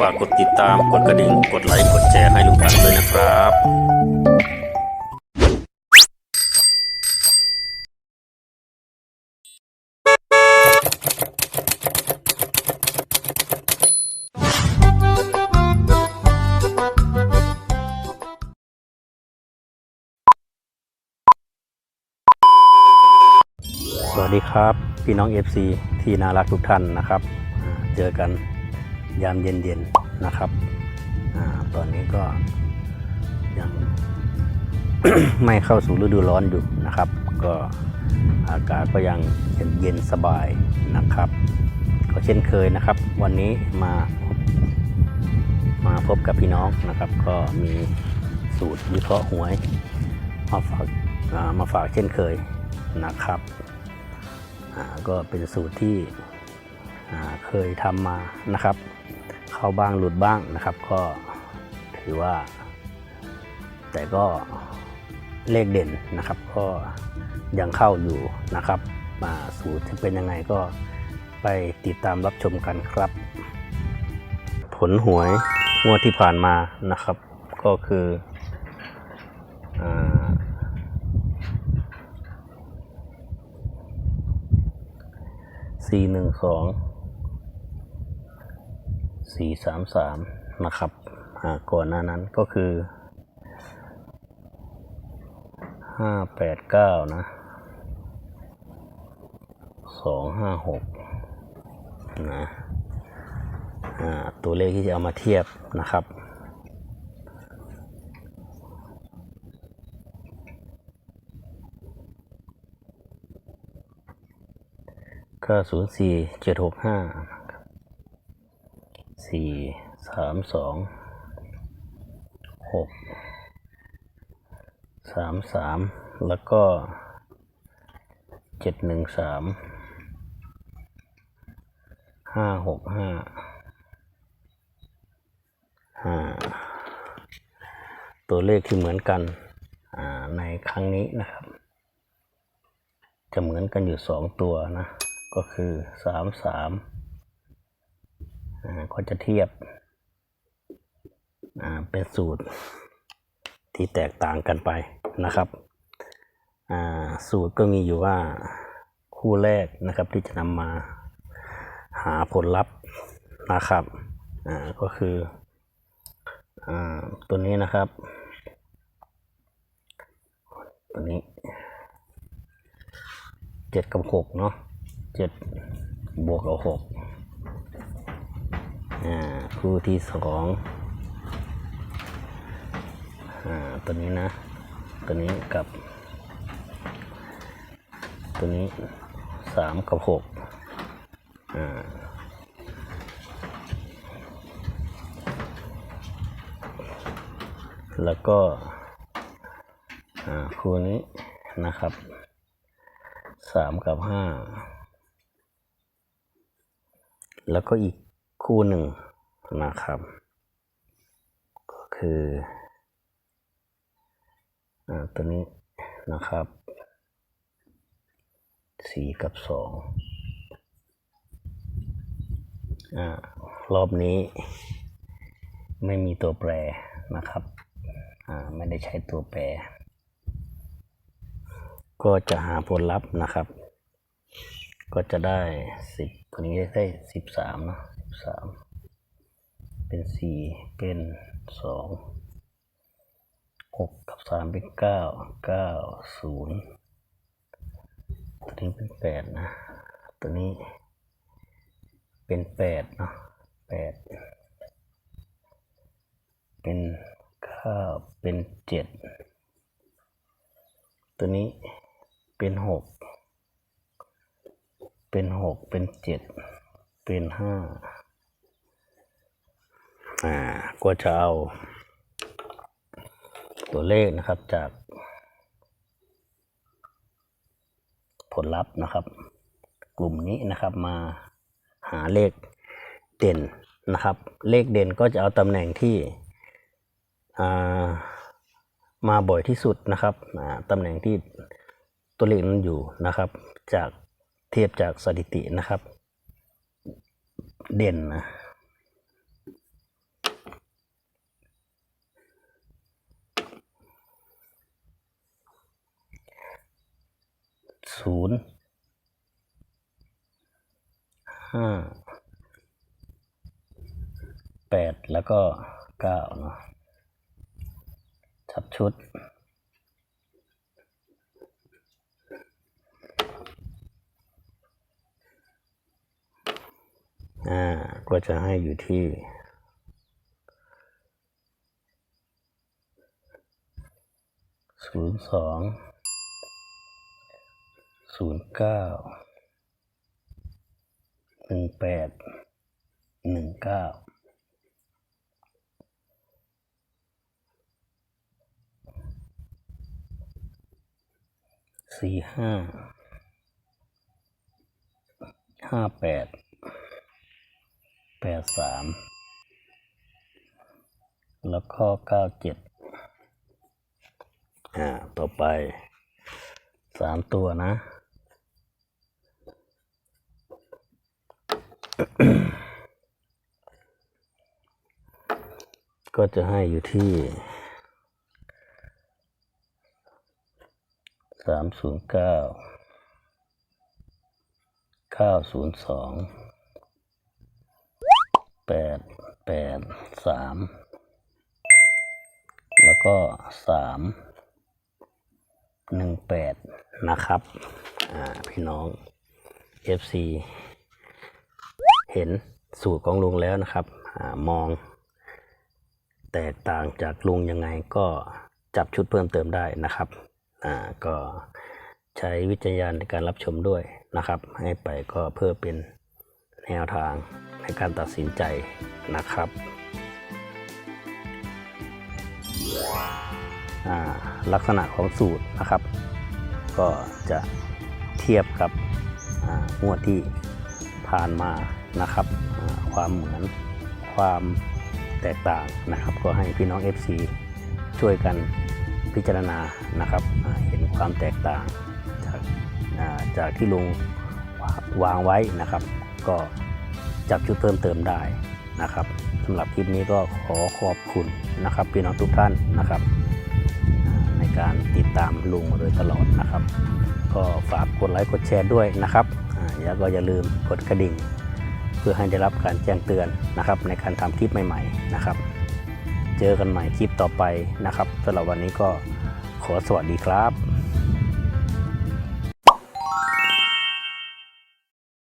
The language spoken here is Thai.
ฝากกดติดตาม กดกระดิ่ง กดไลค์ กดแชร์ให้ลุงตังด้วยนะครับสวัสดีครับ พี่น้อง FC ที่น่ารักทุกท่านนะครับ เจอกัน ยามเย็นๆนะครับอตอนนี้ก็ยัง ไม่เข้าสู่ฤดูร้อนอยู่นะครับ ก็อากาศก็ยังเย็นๆสบายนะครับ ก็เช่นเคยนะครับ วันนี้มามาพบกับพี่น้องนะครับ ก็มีสูตรวิเคราะห์หวยมาฝากมาฝากเช่นเคยนะครับก็เป็นสูตรที่เคยทำมานะครับ เข้าบ้างหลุดบ้างนะครับ ก็ถือว่า แต่ก็เลขเด่นนะครับ ก็ยังเข้าอยู่นะครับ มาสูตรจะเป็นยังไงก็ไปติดตามรับชมกันครับ ผลหวยงวดที่ผ่านมานะครับ ก็คืออ่าสี่หนึ่งสอง สี่สามสามนะครับอ่าก่อนหน้านั้นก็คือห้าแปดเก้านะสองห้าหกนะตัวเลขที่จะเอามาเทียบนะครับก็ศูนย์สี่เจ็ดหกห้า สี่สามสองหกสามสามแล้วก็เจ็ดหนึ่งสามห้าหกห้าห้าตัวเลขที่เหมือนกันในครั้งนี้นะครับ จะเหมือนกันอยู่สองตัวนะ ก็คือสามสาม ก็จะเทียบเป็นสูตรที่แตกต่างกันไปนะครับ สูตรก็มีอยู่ว่าคู่แรกนะครับที่จะนำมาหาผลลัพธ์นะครับก็คืออตัวนี้นะครับ ตัวนี้เจ็ดกับหกเนาะเจ็ดบวกกับหกอ่า คู่ที่สองอ่าตัวนี้นะ ตัวนี้กับ ตัวนี้สามกับหกอ่าแล้วก็อ่าคู่นี้นะครับสามกับห้าแล้วก็อีกคู่หนึ่ง นะครับ ก็คืออ่าตัวนี้นะครับสี่กับสองอ่ารอบนี้ไม่มีตัวแปรนะครับอ่าไม่ได้ใช้ตัวแปร ก็จะหาผลลัพธ์นะครับ ก็จะได้สิบตัวนี้ได้สิบสามเนาะสิบสาม เป็นสี่เป็นสองหกกับสามเป็นเก้าเก้าศูนย์ตัวนี้เป็นแปดนะ ตัวนี้เป็นแปดเนาะแปดเป็นเก้าเป็นเจ็ดตัวนี้เป็นหกเป็นหกเป็นเจ็ดเป็นห้า อ่าก็จะเอา ตัวเลขนะครับจาก ผลลัพธ์นะครับ กลุ่มนี้นะครับมาหาเลขเด่นนะครับ เลขเด่นก็จะเอาตำแหน่งที่ามาบ่อยที่สุดนะครับตำแหน่งที่ตัวเลขนั้นอยู่นะครับ จากเทียบจากสถิตินะครับ เด่นนะ ศูนย์ห้าแปดแล้วก็เก้าเนาะจับชุดอ่าก็จะให้อยู่ที่ศูนย์สอง ศูนย์เก้าหนึ่งแปดหนึ่งเก้าสี่ห้าห้าแปดแปดสามแล้วก็เก้าเจ็ดอ่า ต่อไปสามตัวนะ ก็จะให้อยู่ที่สามศูนย์เก้าเก้าศูนย์สองแปดแปดสามแล้วก็สามหนึ่งแปดนะครับ อ่า พี่น้อง FC เห็นสูตรของลุงแล้วนะครับอมอง แตกต่างจากลุงยังไงก็จับชุดเพิ่มเติมได้นะครับก็ใช้วิจารณญาณในการรับชมด้วยนะครับ ให้ไปก็เพื่อเป็นแนวทางในการตัดสินใจนะครับลักษณะของสูตรนะครับ ก็จะเทียบกับงวดที่ผ่านมา นะครับความเหมือนความแตกต่างนะครับ ก็ให้พี่น้อง FC ช่วยกันพิจารณานะครับเห็นความแตกต่างจากจากที่ลุงวางไว้นะครับ ก็จับจุดเพิ่มเติมได้นะครับสำหรับคลิปนี้ก็ขอขอบคุณนะครับพี่น้องทุกท่านนะครับ ในการติดตามลุงมาโดยตลอดนะครับ ก็ฝากกดไลค์กดแชร์ด้วยนะครับแล้วก็อย่าลืมกดกระดิ่ง พื่อให้ได้รับการแจ้งเตือนนะครับ ในการทำคลิปใหม่ ๆนะครับ เจอกันใหม่คลิปต่อไปนะครับสำหรับวันนี้ก็ขอสวัสดีครับ